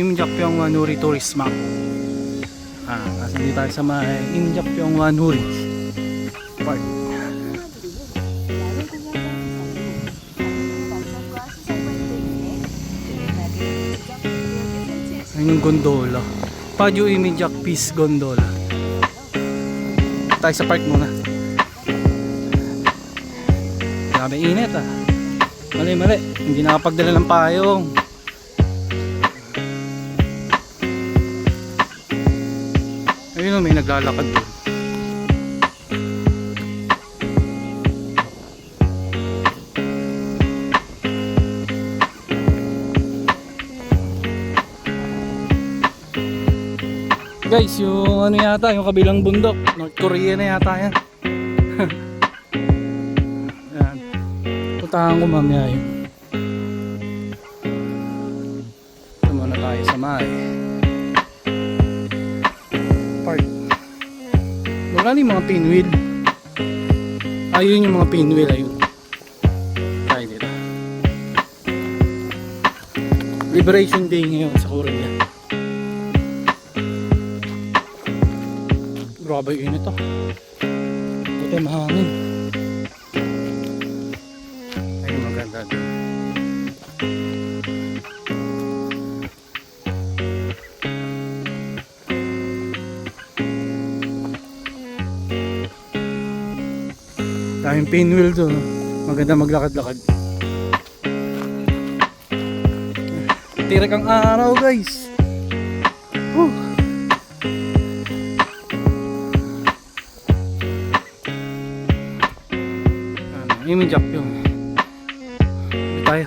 Imjapyong Wanuri Tourist Map. Ah, kasi dito tayo sa may Imjapyong Wanuri Park. Ayun yung gondola. Padyo Imijak Peace Gondola. Tayo sa park muna. Grabe init ah. Mali mali. Hindi nakapagdala ng payong. May naglalakad doon. Guys, yung ano yata, yung kabilang bundok, North Korea na yata yan. yan. Puntahan ko mamaya yun. Ito muna tayo sa may Wala na yung mga pinwheel. Ayun yung mga pinwheel, ayun. Tayo dito. Liberation Day ngayon sa Korea. Grabe yung init ah. Buti mahangin. Daming pinwheel to. no? Maganda maglakad-lakad. Tirik ang araw guys. Whew. Ano, imijak yun. Hindi tayo.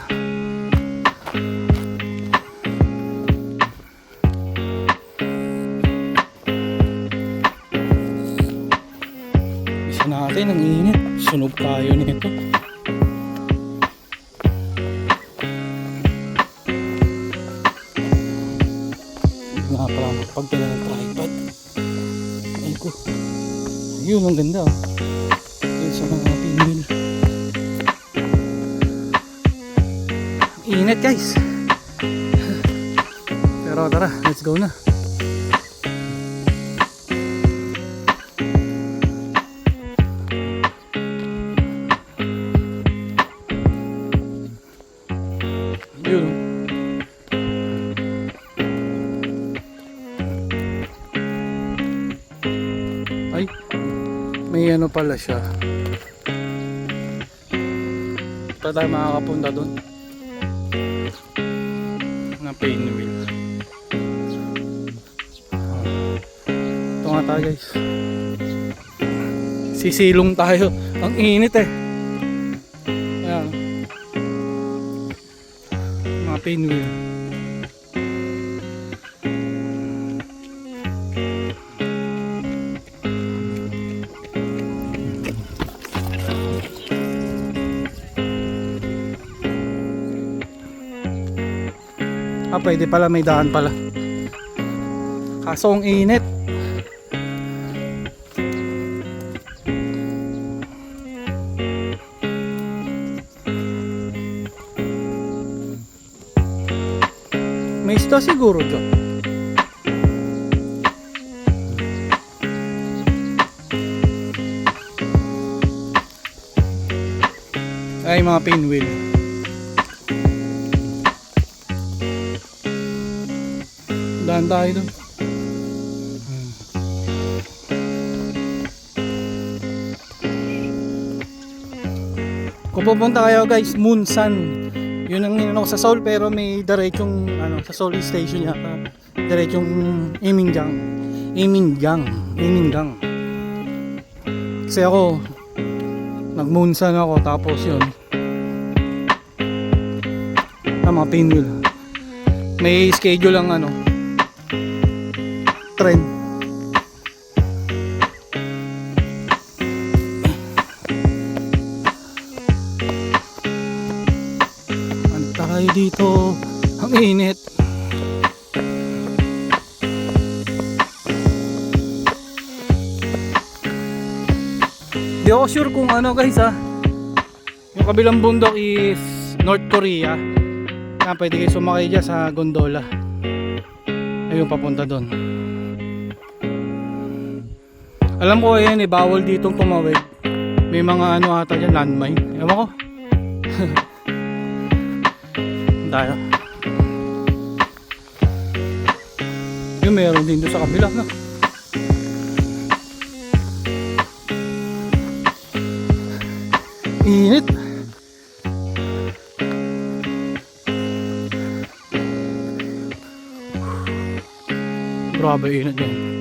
Isa natin ang init. Sunog tayo nito. Nga pala magpagdala ng tripod. Ay ko. Ayun, ang ganda. oh. Ayun sa mga pinwheel. Init guys. Pero tara, let's go na. Ano pala siya. Pa tayo makakapunta doon. Na pain wheel. Ito nga tayo guys. Sisilong tayo. Ang init eh. Ayan. Mga pain Ah, pwede pala, may daan pala. Kaso ang init. May isda siguro dyan. Ay, mga pinwheel. Daan tayo doon. Kung pupunta kayo guys, Moon Sun. Yun ang inano ko sa Seoul pero may diretsong ano sa Seoul station yata. Diretsong Iminjang. Iminjang. Iminjang. Kasi ako nag Moon Sun ako tapos yun. Mga pinwheel. May schedule ang ano trend. Tayo dito? Ang init. Di ako sure kung ano guys ha. Yung kabilang bundok is North Korea. Kaya pwede kayo sumakay dyan sa gondola. Ayun, papunta doon. Alam ko ayan eh, bawal ditong tumawid. May mga ano ata dyan, landmine. Ewan ko. Tayo. Yung meron din doon sa kabila, no? Init. Grabe init yan.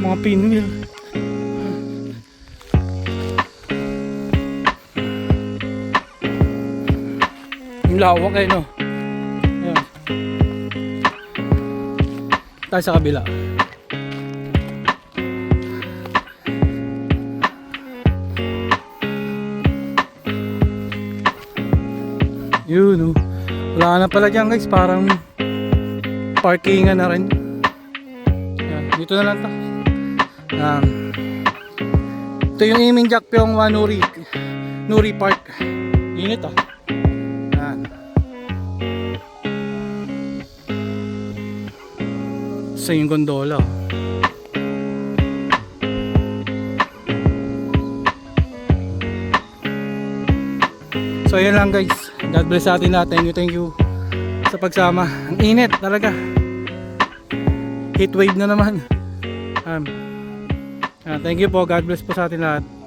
Mga pinwheel. Yung lawak eh no. Ayan. Tayo sa kabila. Yun oh. Wala na pala dyan guys, parang parkingan na rin. Yan, dito na lang to. Um, ito yung Iming Jack Pyong Nuri Nuri Park. Init ah. Yan. Sa yung gondola. So yun lang guys. God bless sa atin lahat. Thank you, thank you sa pagsama. Ang init talaga. Heat wave na naman. Um, ah, thank you po. God bless po sa atin lahat.